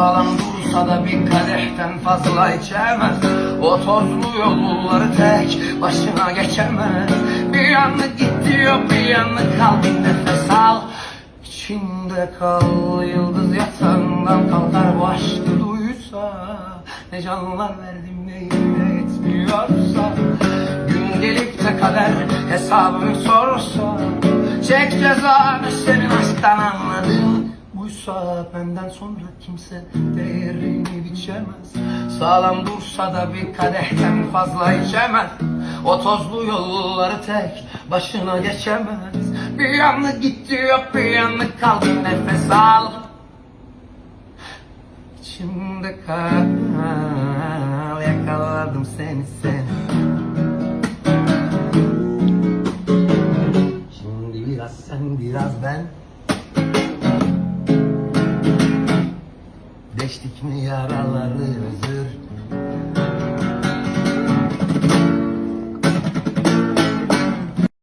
Sağlam dursa da bir kadehten fazla içemez. O tozlu yolları tek başına geçemez. Bir yanı gitti yok bir yanı kal bir nefes al. İçinde kal. Yıldız yatağından kalkar. Bu aşkı duysa Ne canlar verdim ne yine yetmiyorsa Gün gelip de kader hesabını sorsa Çek cezanı senin aşktan anladın Buysa benden sonra kimse değerini biçemez. Sağlam dursa da bir kadehten fazla içemez. O tozlu yolları tek başına geçemez. Bir yanı gitti yok bir yanı kal bir nefes al. İçimde kal yakaladım seni seni. Şimdi biraz sen biraz ben Deştik mi yaraları